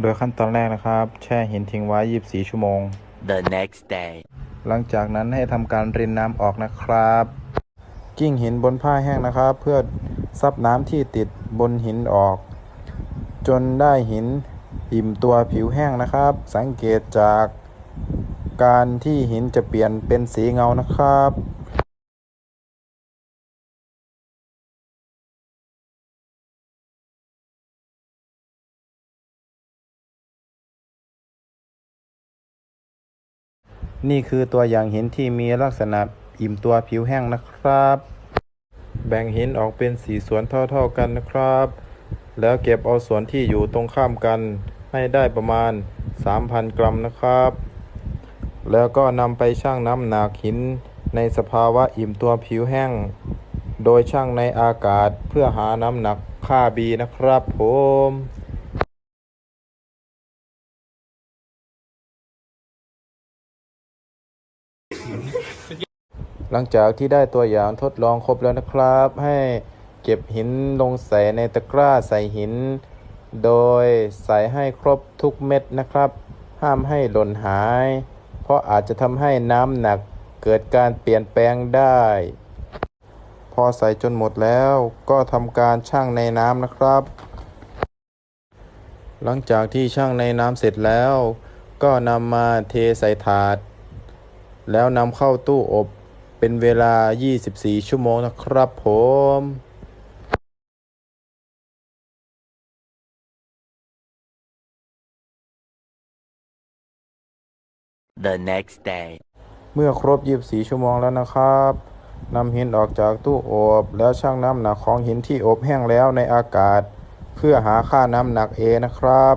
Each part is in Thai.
โดยขั้นตอนแรกนะครับ แช่หินทิ้งไว้ 24 ชั่วโมง The next day. หลังจากนั้นให้ทำการรินน้ำออกนะครับ กิ้งหินบนผ้าแห้งนะครับ เพื่อซับน้ำที่ติดบนหินออก จนได้หินอิ่มตัวผิวแห้งนะครับ สังเกตจากการที่หินจะเปลี่ยนเป็นสีเงานะครับ นี่คือตัวอย่างหินที่มีลักษณะอิ่มตัวผิวแห้งนะครับ แบ่งหินออกเป็นสีส่วนเท่าๆกันนะครับ แล้วเก็บเอาส่วนที่อยู่ตรงข้ามกันให้ได้ประมาณ 3,000 กรัมนะครับ แล้วก็นำไปชั่งน้ำหนักหินในสภาวะอิ่มตัวผิวแห้ง โดยชั่งในอากาศเพื่อหาน้ำหนักค่าบีนะครับผม หลังจากที่ได้ตัวอย่างทดลองครบแล้วนะครับ ให้เก็บหินลงใส่ในตะกร้าใส่หิน โดยใส่ให้ครบทุกเม็ดนะครับ ห้ามให้หล่นหาย เพราะอาจจะทำให้น้ำหนักเกิดการเปลี่ยนแปลงได้ พอใส่จนหมดแล้วก็ทำการชั่งในน้ำนะครับ หลังจากที่ชั่งในน้ำเสร็จแล้ว ก็นำมาเทใส่ถาด แล้วนำเข้าตู้อบ เป็นเวลา 24 ชั่วโมงนะครับผม The next day. เมื่อครบ 24 ชั่วโมงแล้วนะครับนำหินออกจากตู้อบ แล้วชั่งน้ำหนักของหินที่อบแห้งแล้วในอากาศ เพื่อหาค่าน้ำหนัก A นะครับ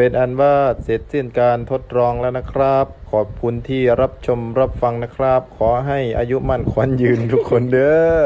เป็นอันว่าเสร็จสิ้นการทดลองแล้วนะครับ ขอบคุณที่รับชมรับฟังนะครับ ขอให้อายุมั่นขวัญยืนทุกคนเด้อ